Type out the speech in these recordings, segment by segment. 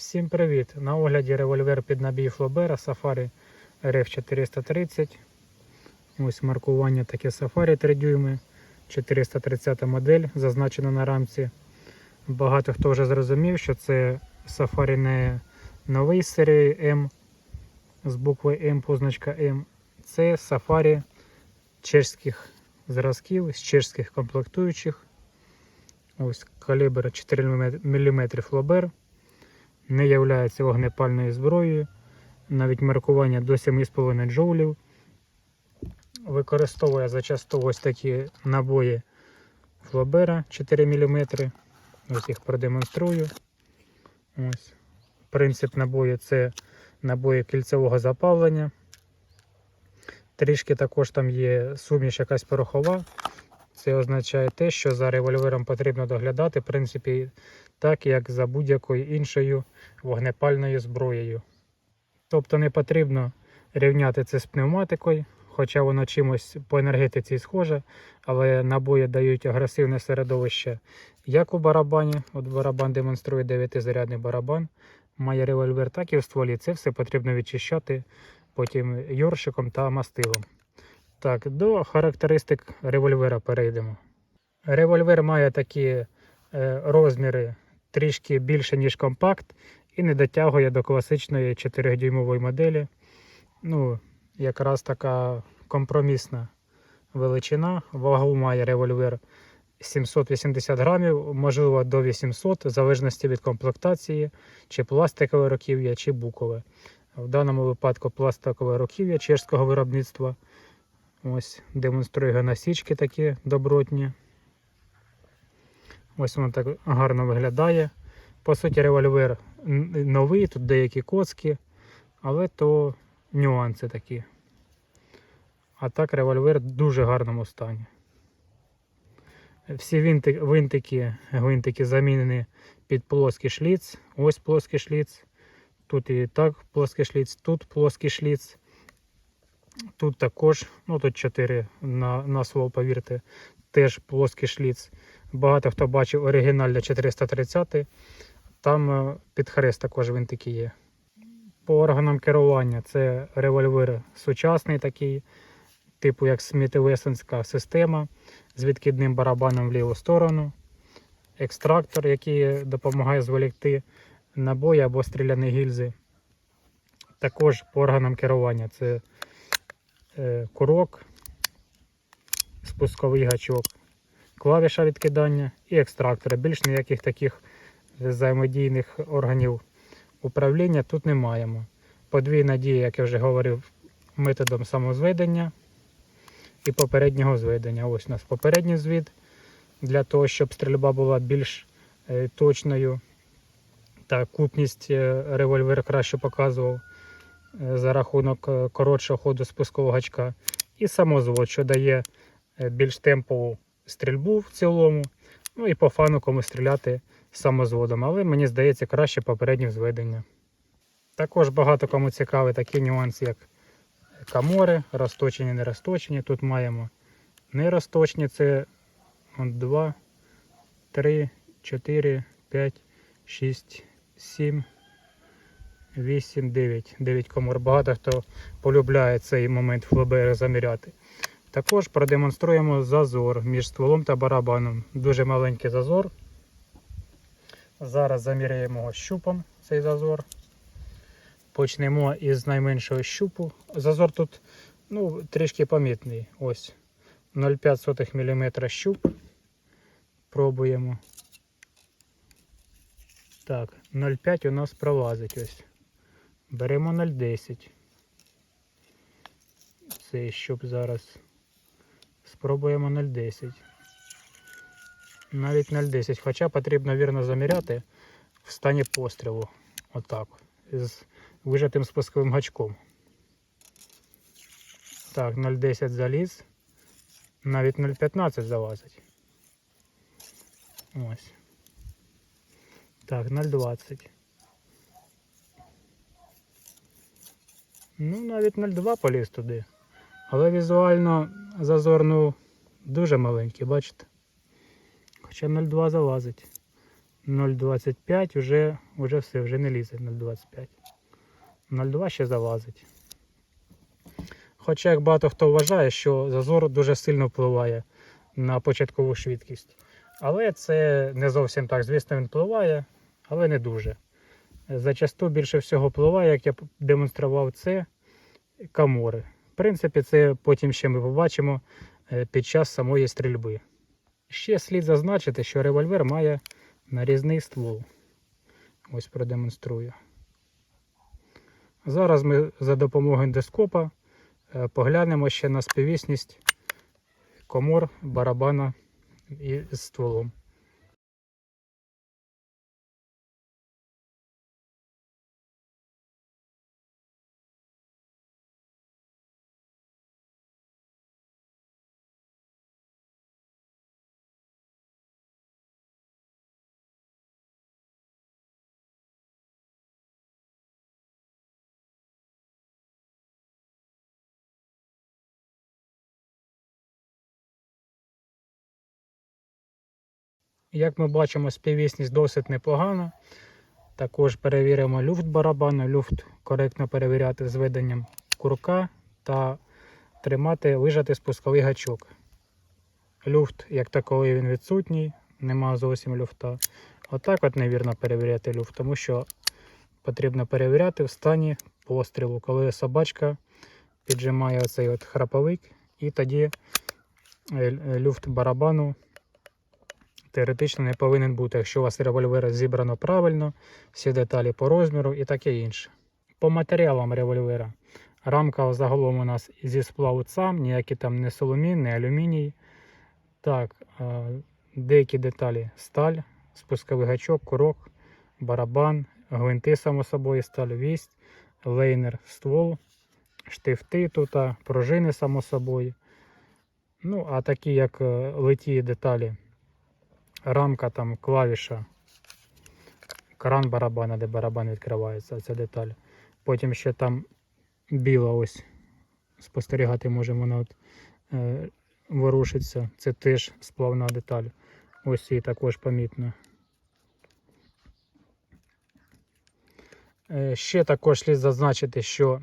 Всім привіт! На огляді револьвер під набій Флобера Safari RF430. Ось маркування таке Safari 3 дюйми. 430 модель зазначена на рамці. Багато хто вже зрозумів, що це Safari не новий серії М з букви М, позначка М. Це Safari чешських зразків, з чешських комплектуючих. Ось калібр 4 мм флобер не є вогнепальною зброєю, навіть маркування до 7,5 джоулів. Використовує зачасту ось такі набої флобера 4 мм. Ось їх продемонструю. Ось. Принцип набою це набої кільцевого запалення. Трішки також там є суміш якась порохова. Це означає те, що за револьвером потрібно доглядати, в принципі, так як за будь-якою іншою вогнепальною зброєю. Тобто не потрібно рівняти це з пневматикою, хоча воно чимось по енергетиці схоже, але набої дають агресивне середовище як у барабані. От барабан демонструє 9-зарядний барабан, має револьвер, так і в стволі. Це все потрібно відчищати потім йоршиком та мастилом. Так, до характеристик револьвера перейдемо. Револьвер має такі е, розміри трішки більше, ніж компакт, і не дотягує до класичної 4-дюймової моделі. Ну, якраз така компромісна величина. Вагу має револьвер 780 грамів, можливо, до 800, в залежності від комплектації, чи пластикове руків'я, чи букове. В даному випадку пластикове руків'я чешського виробництва. Ось демонструю його насічки такі добротні. Ось воно так гарно виглядає. По суті, револьвер новий, тут деякі коцки, але то нюанси такі. А так револьвер в дуже гарному стані. Всі винтики, гвинтики замінені під плоский шліц. Ось плоский шліц. Тут і так плоский шліц, тут плоский шліц. Тут також, ну тут 4 на, на слово, повірте, теж плоский шліц. Багато хто бачив оригінал для 430. Там е, під хрест також винтики є. По органам керування це револьвер сучасний такий, типу як Сміт-Весенська система з відкидним барабаном в ліву сторону. Екстрактор, який допомагає зволікти набої або стріляні гільзи. Також по органам керування це курок, спусковий гачок, клавіша відкидання і екстрактори. Більш ніяких таких взаємодійних органів управління тут не маємо. Подвійна дія, як я вже говорив, методом самозведення і попереднього зведення. Ось у нас попередній звід для того, щоб стрільба була більш е, точною та кутність е, револьвер краще показував е, за рахунок е, коротшого ходу спускового гачка. І самозвод, що дає е, більш темпову стрільбу в цілому. Ну і по фану кому стріляти самозводом, але мені здається краще попереднє зведення. Також багато кому цікаві такі нюанси, як камори, розточені, не. Тут маємо не це 2, 3, 4, 5, 6, 7, 8, 9. 9 комор. Багато хто полюбляє цей момент флобера заміряти. Також продемонструємо зазор між стволом та барабаном. Дуже маленький зазор. Зараз заміряємо його щупом цей зазор. Почнемо із найменшого щупу. Зазор тут ну, трішки помітний. Ось 0,5 мм щуп. Пробуємо. Так, 0,5 у нас пролазить ось. Беремо 0,10. Цей щуп зараз. Спробуємо 0,10. Навіть 0,10. Хоча потрібно вірно заміряти в стані пострілу. Отак. З вижатим спусковим гачком. Так, 0,10 заліз. Навіть 0,15 залазить. Ось. Так, 0,20. Ну, навіть 0,2 поліз туди. Але візуально зазор ну, дуже маленький, бачите? Хоча 0,2 залазить. 0,25 вже, вже все, вже не лізе 0,25. 0,2 ще залазить. Хоча як багато хто вважає, що зазор дуже сильно впливає на початкову швидкість. Але це не зовсім так. Звісно, він впливає, але не дуже. Зачасту більше всього впливає, як я демонстрував, це камори. В принципі, це потім ще ми побачимо е, під час самої стрільби. Ще слід зазначити, що револьвер має нарізний ствол. Ось продемонструю. Зараз ми за допомогою ендоскопа е, поглянемо ще на співісність комор барабана і з стволом. Як ми бачимо, співвісність досить непогана. Також перевіримо люфт барабану. Люфт коректно перевіряти з виданням курка та тримати, вижати спусковий гачок. Люфт, як таковий, він відсутній, нема зовсім люфта. Отак от невірно перевіряти люфт, тому що потрібно перевіряти в стані пострілу, коли собачка піджимає оцей от храповик, і тоді е, люфт барабану теоретично не повинен бути, якщо у вас револьвер зібрано правильно, всі деталі по розміру і таке інше. По матеріалам револьвера. Рамка загалом у нас зі сплаву сам, ніякі там не соломін, не алюміній. Так, деякі деталі сталь, спусковий гачок, курок, барабан, гвинти, само собою, сталь, вість, лейнер, ствол, штифти тут, пружини, само собою. Ну, а такі, як е, литі деталі, рамка, там, клавіша, кран барабана, де барабан відкривається, ця деталь. Потім ще там біла ось спостерігати можемо, вона от, е, ворушиться. Це теж сплавна деталь. Ось її також помітно. Е, ще також слід зазначити, що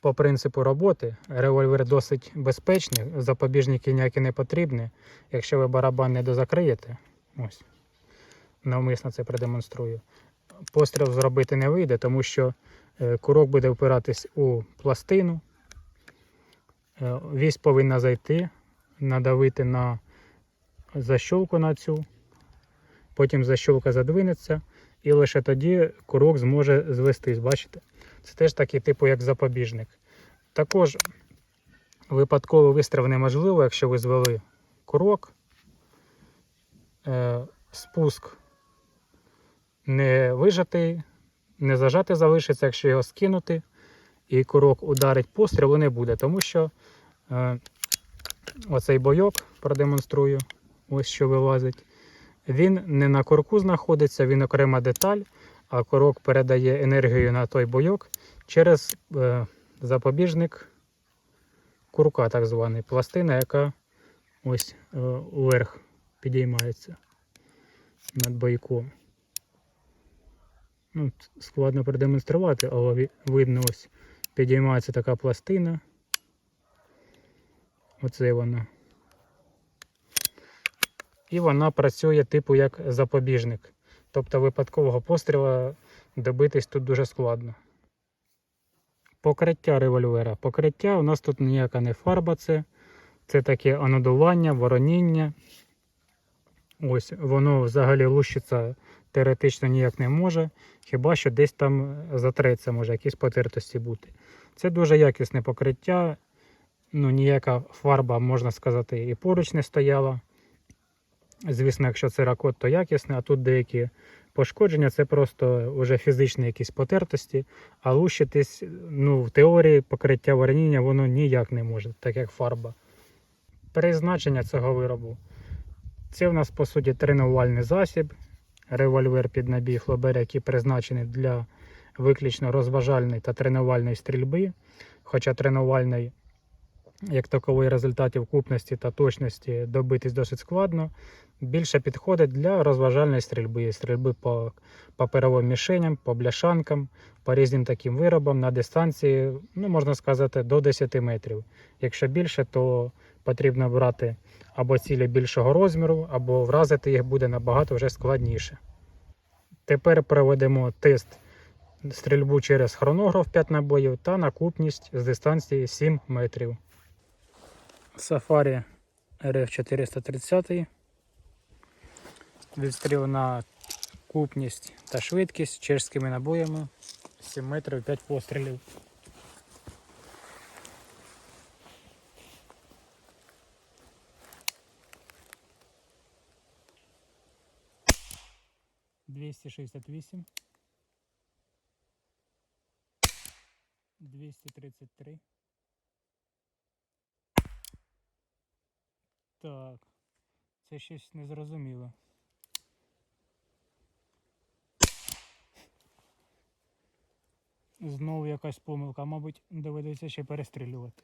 по принципу роботи револьвер досить безпечний, запобіжники ніякі не потрібні. Якщо ви барабан не дозакриєте, ось, навмисно це продемонструю. Постріл зробити не вийде, тому що е, курок буде впиратись у пластину. Е, Вісь повинна зайти, надавити на защолку на цю, потім защолка задвинеться, і лише тоді курок зможе звестись. Бачите? Це теж такий типу як запобіжник. Також випадковий вистріл неможливо, якщо ви звели курок, е, спуск не вижатий, не зажатий залишиться, якщо його скинути, і курок ударить пострілу не буде, тому що е, оцей бойок продемонструю, ось що вилазить. Він не на курку знаходиться, він окрема деталь, а курок передає енергію на той бойок через е, запобіжник курка, так званий, пластина, яка ось е, вверх підіймається над бойком. Ну, складно продемонструвати, але видно, ось підіймається така пластина. Оце вона. І вона працює типу як запобіжник. Тобто випадкового пострілу добитись тут дуже складно. Покриття револьвера. Покриття у нас тут ніяка не фарба, це, це таке анодування, вороніння. Ось воно взагалі лущиться теоретично ніяк не може, хіба що десь там затреться, може якісь потертості бути. Це дуже якісне покриття. Ну, ніяка фарба, можна сказати, і поруч не стояла. Звісно, якщо це ракот, то якісне, а тут деякі пошкодження це просто вже фізичні якісь потертості, а лущитись, ну, в теорії покриття вороніння воно ніяк не може, так як фарба. Призначення цього виробу. Це в нас, по суті, тренувальний засіб, револьвер під набій флобер, який призначений для виключно розважальної та тренувальної стрільби. Хоча тренувальної як такової результатів купності та точності добитись досить складно. Більше підходить для розважальної стрільби, стрільби по паперовим мішеням, по бляшанкам, по різним таким виробам на дистанції, ну можна сказати, до 10 метрів. Якщо більше, то потрібно брати або цілі більшого розміру, або вразити їх буде набагато вже складніше. Тепер проведемо тест стрільбу через хронограф 5 набоїв та на купність з дистанції 7 метрів. Safari RF430. Відстріл на купність та швидкість чешськими набоями 7 метрів 5 пострілів. Двісті шістдесят вісім. Двісті тридцять три. Так. Це щось незрозуміло. Знову якась помилка, мабуть, доведеться ще перестрілювати.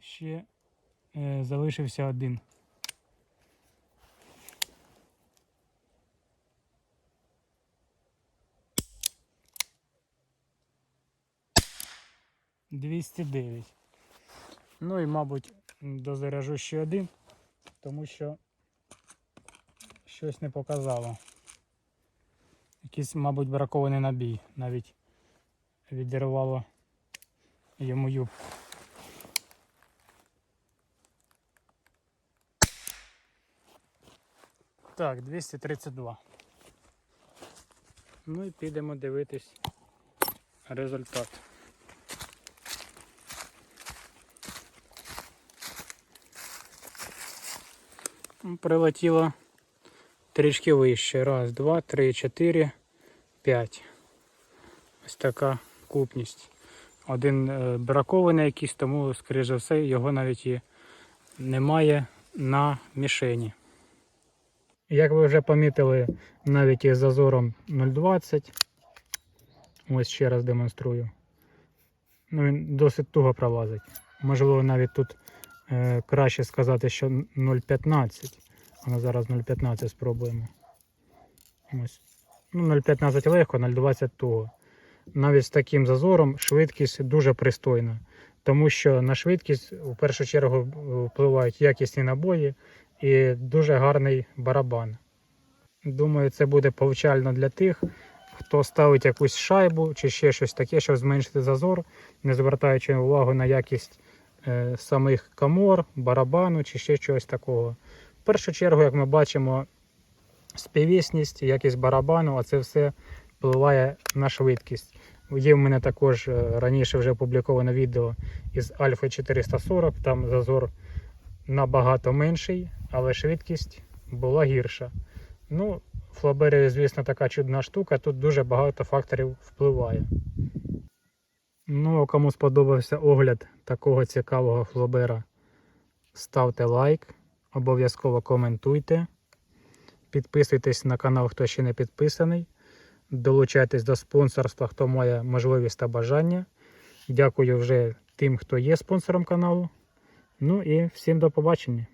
Ще е, залишився один. Двісті дев'ять. Ну і, мабуть, дозаряжу ще один, тому що щось не показало. Якийсь, мабуть, бракований набій. Навіть відірвало йому юбку. Так, 232. Ну і підемо дивитись результат. Прилетіло трішки вище. Раз, два, три, чотири, п'ять. Ось така купність. Один е, бракований якийсь, тому, скоріш за все, його навіть і немає на мішені. Як ви вже помітили, навіть із зазором 0,20. Ось ще раз демонструю. Ну, він досить туго пролазить. Можливо, навіть тут краще сказати, що 0,15. А зараз 0,15 спробуємо. Ось. Ну, 0,15 легко, 0,20 туго. Навіть з таким зазором швидкість дуже пристойна. Тому що на швидкість в першу чергу впливають якісні набої і дуже гарний барабан. Думаю, це буде повчально для тих, хто ставить якусь шайбу чи ще щось таке, щоб зменшити зазор, не звертаючи увагу на якість е, самих камор, барабану чи ще чогось такого. В першу чергу, як ми бачимо, співісність, якість барабану, а це все впливає на швидкість. Є в мене також е, раніше вже опубліковане відео із Альфа 440, там зазор набагато менший, але швидкість була гірша. Ну, флабері, звісно, така чудна штука, тут дуже багато факторів впливає. Ну, а кому сподобався огляд такого цікавого флобера, ставте лайк, обов'язково коментуйте, підписуйтесь на канал, хто ще не підписаний. Долучайтесь до спонсорства, хто має можливість та бажання. Дякую вже тим, хто є спонсором каналу. Ну і всім до побачення.